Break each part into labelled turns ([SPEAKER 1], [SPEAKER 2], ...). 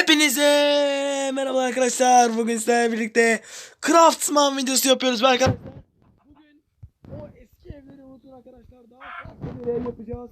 [SPEAKER 1] Hepinize merhaba arkadaşlar. Bugün sizlerle birlikte Craftsman videosu yapıyoruz. Ben arkadaşlar bugün o eski evleri unutun arkadaşlar. Daha farklı bir ev yapacağız.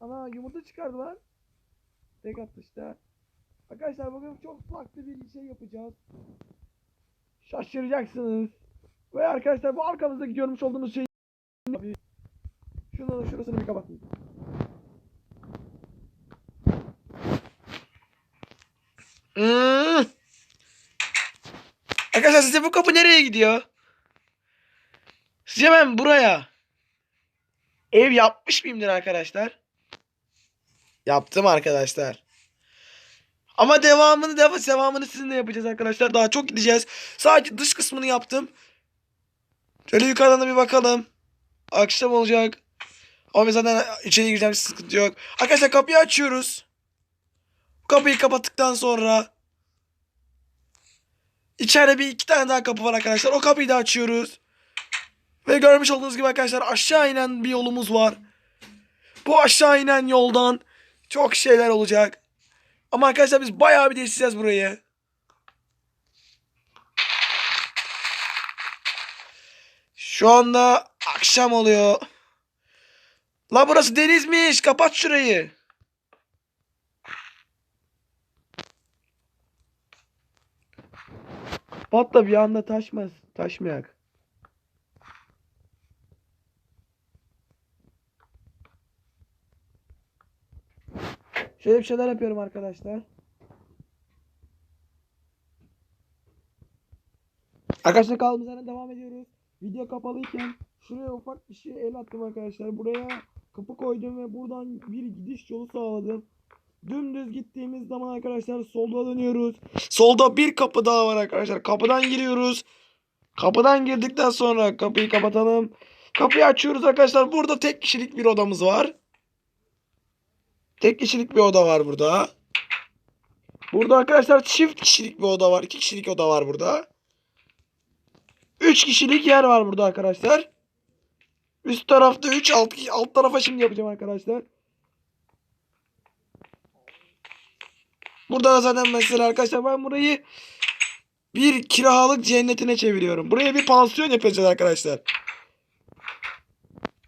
[SPEAKER 1] Ama yumurta çıkardı lan. Tek atışta. Arkadaşlar bugün çok farklı bir şey yapacağız. Şaşıracaksınız. Ve arkadaşlar bu arkamızdaki görmüş olduğunuz şey Şunu şurasını bir kapatın. Hmm. Arkadaşlar sizce bu kapı nereye gidiyor? Sizce ben buraya ev yapmış mıyımdır arkadaşlar? Yaptım arkadaşlar. Ama devamını dev devamını sizinle yapacağız arkadaşlar. Daha çok gideceğiz. Sadece dış kısmını yaptım. Şöyle yukarıdan da bir bakalım. Akşam olacak. Ama zaten içeri gireceğim sıkıntı yok. Arkadaşlar kapıyı açıyoruz. Kapıyı kapattıktan sonra içeride bir iki tane daha kapı var arkadaşlar. O kapıyı da açıyoruz. Ve görmüş olduğunuz gibi arkadaşlar aşağı inen bir yolumuz var. Bu aşağı inen yoldan çok şeyler olacak. Ama arkadaşlar biz bayağı bir değiştireceğiz burayı. Şu anda akşam oluyor. La burası denizmiş. Kapat şurayı. Kapat da bir anda taşmaz. Taşmayak. Şöyle bir şeyler yapıyorum arkadaşlar. Arkadaşlar kaldığımız devam ediyoruz. Video kapalıyken şuraya ufak bir şey el attım arkadaşlar. Buraya kapı koydum ve buradan bir gidiş yolu sağladım. Dümdüz gittiğimiz zaman arkadaşlar solda dönüyoruz. Solda bir kapı daha var arkadaşlar. Kapıdan giriyoruz. Kapıdan girdikten sonra kapıyı kapatalım. Kapıyı açıyoruz arkadaşlar. Burada tek kişilik bir odamız var. Tek kişilik bir oda var burada. Burada arkadaşlar çift kişilik bir oda var. İki kişilik oda var burada. Üç kişilik yer var burada arkadaşlar. Üst tarafta 3 alt, alt tarafa şimdi yapacağım arkadaşlar. Burada da zaten mesela arkadaşlar ben burayı bir kiralık cennetine çeviriyorum. Buraya bir pansiyon yapacağız arkadaşlar.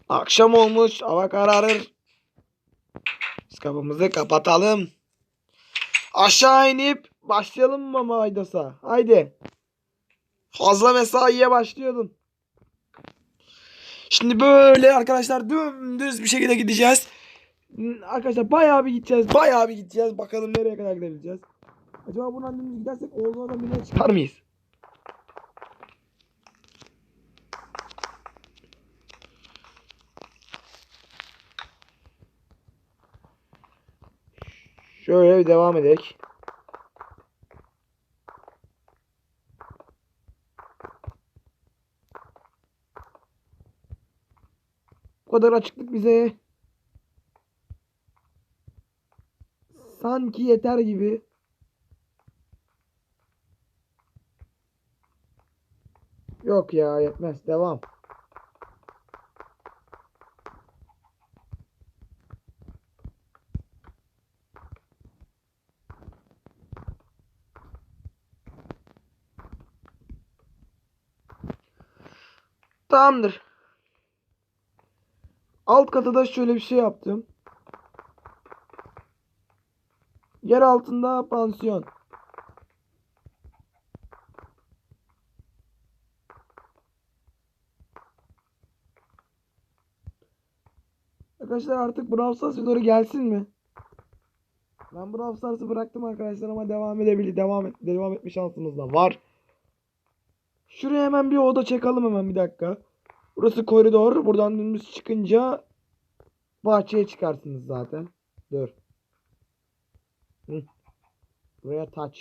[SPEAKER 1] Akşam olmuş. Hava kararır. Biz kapımızı kapatalım. Aşağı inip başlayalım mı Maydos'a? Haydi. Fazla mesaiye başlıyordun. Şimdi böyle arkadaşlar dümdüz bir şekilde gideceğiz. Arkadaşlar bayağı bir gideceğiz. Bayağı bir gideceğiz. Bakalım nereye kadar gidebileceğiz. Acaba buradan dümdüz gidersek Oğuzhan'dan birine çıkar mıyız? Şöyle bir devam edelim. Bu kadar açıklık bize sanki yeter gibi. Yok ya yetmez. Devam. Tamamdır. Alt katada şöyle bir şey yaptım. Yer altında pansiyon. Arkadaşlar artık Brawl Stars videoları gelsin mi? Ben Brawl Stars'ı bıraktım arkadaşlar ama devam edebilir. Devam et, devam etme şansımız da var. Şuraya hemen bir oda çekelim hemen bir dakika. Burası koridor. Buradan dümdüz çıkınca bahçeye çıkarsınız zaten. Dur. Buraya touch.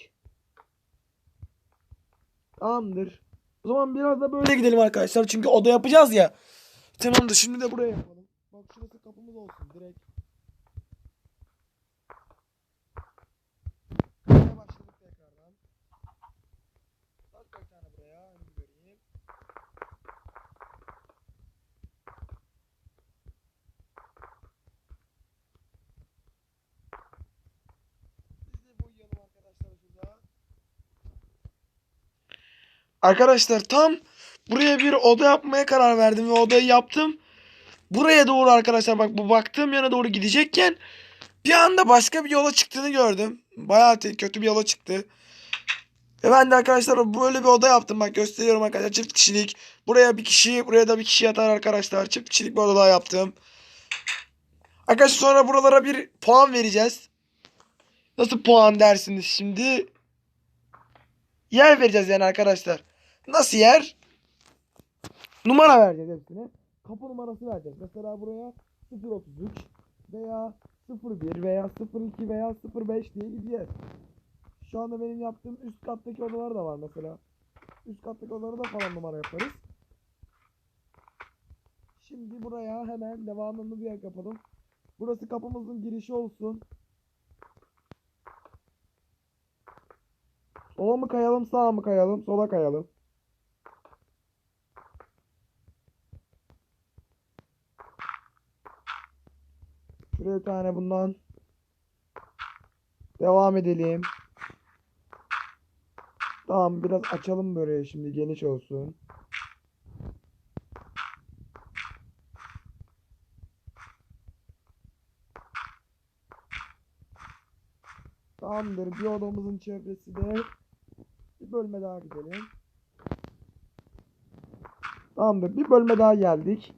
[SPEAKER 1] Tamamdır. O zaman biraz da böyle gidelim arkadaşlar. Çünkü oda yapacağız ya. Tamamdır. Şimdi de buraya yapalım. Bak şurası kapımız olsun direkt. Buraya başladık tekrardan. Tak bir tane buraya. Önümü göreyim. Biz de boyayalım Arkadaşlar tam buraya bir oda yapmaya karar verdim ve odayı yaptım. Buraya doğru arkadaşlar bak bu baktığım yana doğru gidecekken bir anda başka bir yola çıktığını gördüm. Bayağı kötü bir yola çıktı. Ve ben de arkadaşlar böyle bir oda yaptım. Bak gösteriyorum arkadaşlar çift kişilik. Buraya bir kişi buraya da bir kişi yatar arkadaşlar. Çift kişilik bir oda yaptım. Arkadaşlar sonra buralara bir puan vereceğiz. Nasıl puan dersiniz şimdi? Yer vereceğiz yani arkadaşlar. Nasıl yer? Numara vereceğiz hepsine. Kapı numarası vereceğiz. Mesela buraya 033 veya 01 veya 02 veya 05 diye gideceğiz. Şu anda benim yaptığım üst kattaki odalar da var mesela. Üst kattaki odaları da falan numara yaparız. Şimdi buraya hemen devamını bir yer yapalım. Burası kapımızın girişi olsun. Sola mı kayalım sağa mı kayalım? Sola kayalım. Bir tane bundan. Devam edelim. Tamam biraz açalım böyle şimdi geniş olsun. Tamamdır. Bir odamızın çevresi de bir bölme daha gidelim. Tamamdır. Bir bölme daha geldik.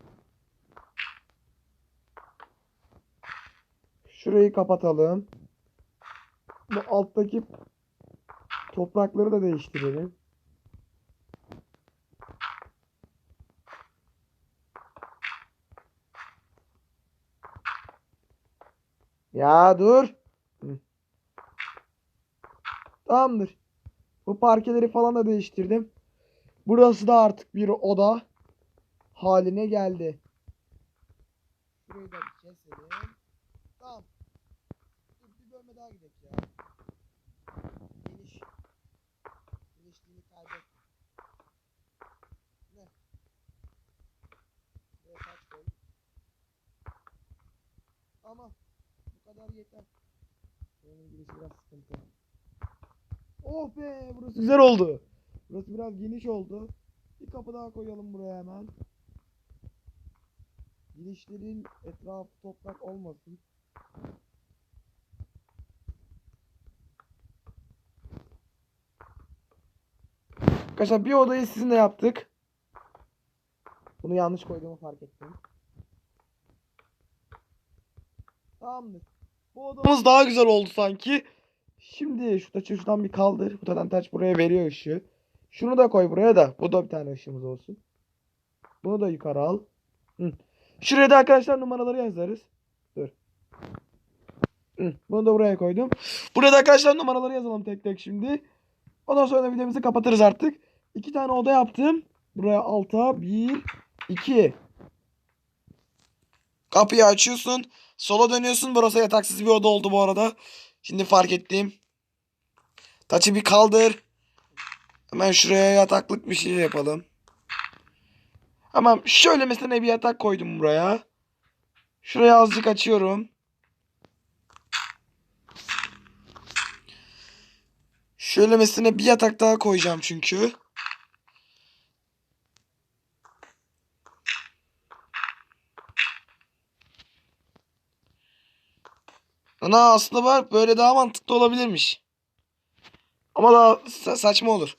[SPEAKER 1] Şurayı kapatalım. Bu alttaki toprakları da değiştirelim. Ya dur. Hı. Tamamdır. Bu parkeleri falan da değiştirdim. Burası da artık bir oda haline geldi. Şurayı da keselim. Tamam. Dur bir bölme daha gidelim ya. Geniş. Genişliğini kaybet. Ne? Buraya taş koy. Ama bu kadar yeter. Buranın girişi biraz sıkıntı. Oh be burası güzel oldu. Burası biraz geniş oldu. Bir kapı daha koyalım buraya hemen. Girişlerin etrafı toprak olmasın. Arkadaşlar bir odayı sizinle yaptık. Bunu yanlış koyduğumu fark ettim. Tamamdır. Bu odamız daha güzel oldu sanki. Şimdi şu taşı şuradan bir kaldır. Bu tadan taş buraya veriyor ışığı. Şunu da koy buraya da. Bu da bir tane ışığımız olsun. Bunu da yukarı al. Hı. Şuraya da arkadaşlar numaraları yazarız. Dur. Hı. Bunu da buraya koydum. Burada arkadaşlar numaraları yazalım tek tek şimdi. Ondan sonra da videomuzu kapatırız artık. İki tane oda yaptım. Buraya alta bir, iki. Kapıyı açıyorsun. Sola dönüyorsun. Burası yataksız bir oda oldu bu arada. Şimdi fark ettim. Taçı bir kaldır. Hemen şuraya yataklık bir şey yapalım. Tamam şöyle mesela bir yatak koydum buraya. Şuraya azıcık açıyorum. Şöyle mesela bir yatak daha koyacağım çünkü. Ana aslında var böyle daha mantıklı olabilirmiş. Ama daha sa- saçma olur.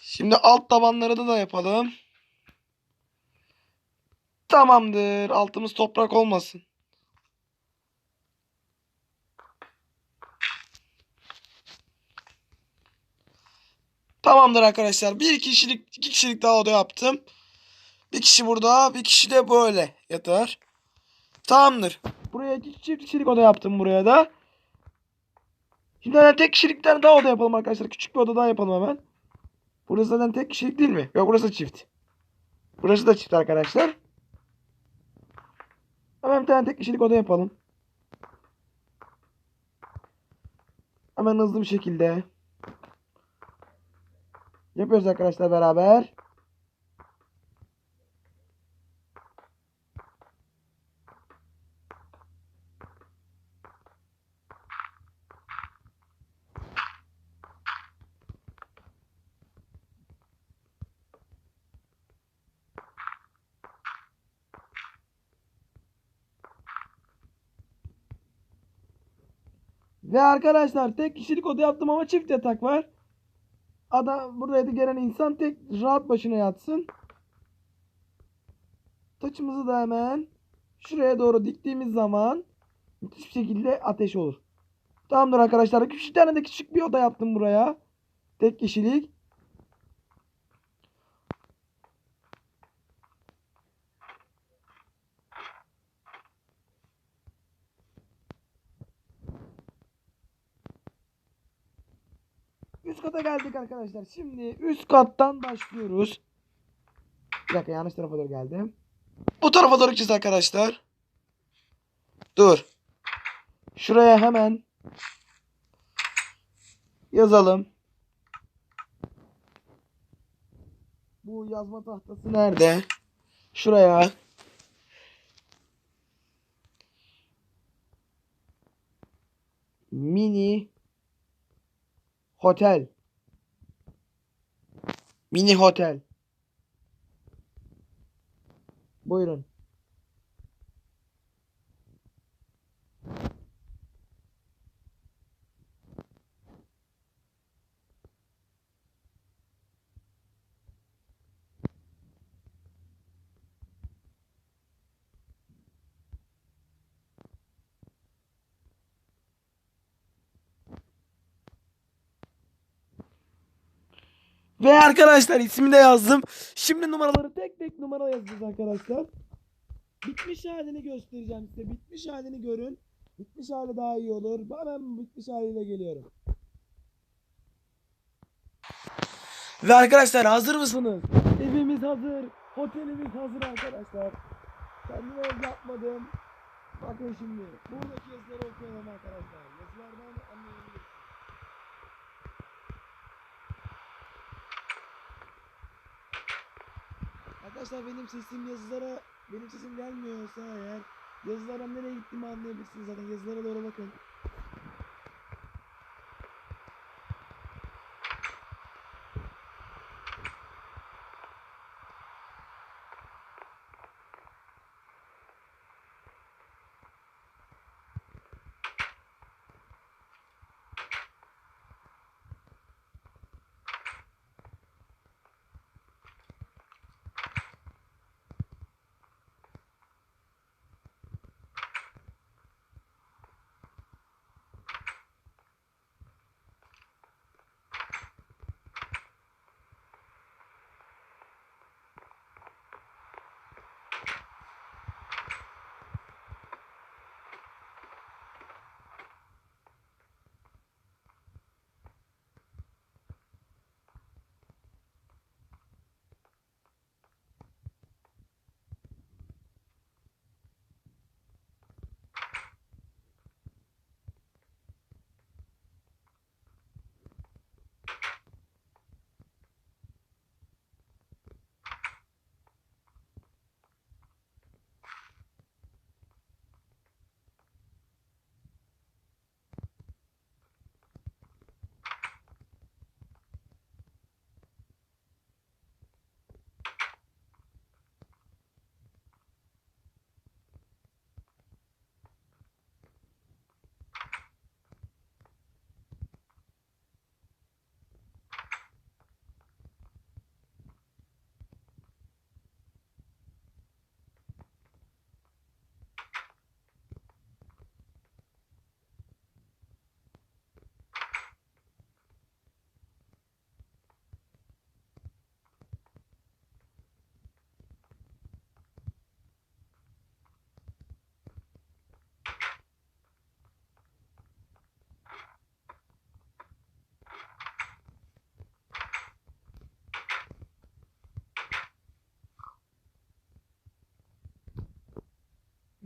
[SPEAKER 1] Şimdi alt tabanları da yapalım. Tamamdır. Altımız toprak olmasın. Tamamdır arkadaşlar. Bir kişilik, iki kişilik daha oda yaptım. Bir kişi burada, bir kişi de böyle yatar. Tamamdır. Buraya çift kişilik oda yaptım buraya da. Şimdi hemen tek kişilikten daha oda yapalım arkadaşlar. Küçük bir oda daha yapalım hemen. Burası zaten tek kişilik değil mi? Yok burası çift. Burası da çift arkadaşlar. Hemen bir tane tek kişilik oda yapalım. Hemen hızlı bir şekilde. Yapıyoruz arkadaşlar beraber. Ve arkadaşlar tek kişilik oda yaptım ama çift yatak var. Adam buraya da gelen insan tek rahat başına yatsın. Taçımızı da hemen şuraya doğru diktiğimiz zaman müthiş bir şekilde ateş olur. Tamamdır arkadaşlar. Küçük tane de küçük bir oda yaptım buraya. Tek kişilik. Üst kata geldik arkadaşlar. Şimdi üst kattan başlıyoruz. Bir dakika yanlış tarafa doğru geldim. Bu tarafa doğru gideceğiz arkadaşlar. Dur. Şuraya hemen yazalım. Bu yazma tahtası nerede? Şuraya. Mini Hotel. Mini hotel. Buyurun. Ve arkadaşlar ismi de yazdım. Şimdi numaraları tek tek numara yazacağız arkadaşlar. Bitmiş halini göstereceğim size. Bitmiş halini görün. Bitmiş hali daha iyi olur. Ben bitmiş haliyle geliyorum. Ve arkadaşlar hazır mısınız? Evimiz hazır. Otelimiz hazır arkadaşlar. Kendime ev yapmadım. Bakın şimdi. Buradaki yazıları okuyalım arkadaşlar. Yazılardan anlayabilirsiniz. Arkadaşlar benim sesim yazılara benim sesim gelmiyorsa eğer yazılara nereye gittiğimi anlayabilirsiniz zaten yazılara doğru bakın.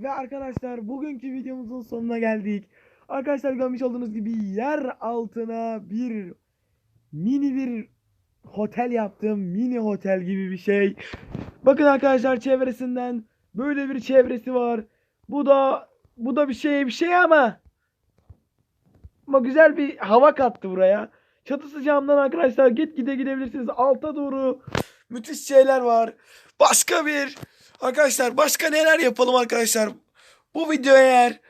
[SPEAKER 1] Ve arkadaşlar bugünkü videomuzun sonuna geldik. Arkadaşlar görmüş olduğunuz gibi yer altına bir mini bir otel yaptım. Mini otel gibi bir şey. Bakın arkadaşlar çevresinden böyle bir çevresi var. Bu da bu da bir şey bir şey ama ama güzel bir hava kattı buraya. Çatısı camdan arkadaşlar git gide gidebilirsiniz. Alta doğru müthiş şeyler var. Başka bir arkadaşlar başka neler yapalım arkadaşlar. Bu video eğer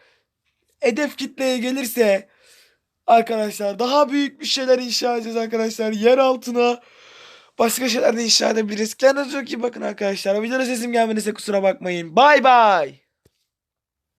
[SPEAKER 1] hedef kitleye gelirse Arkadaşlar daha büyük bir şeyler inşa edeceğiz arkadaşlar. Yer altına başka şeyler de inşa edebiliriz. Kendinize çok iyi bakın arkadaşlar. Videoda sesim gelmediyse kusura bakmayın. Bay bay.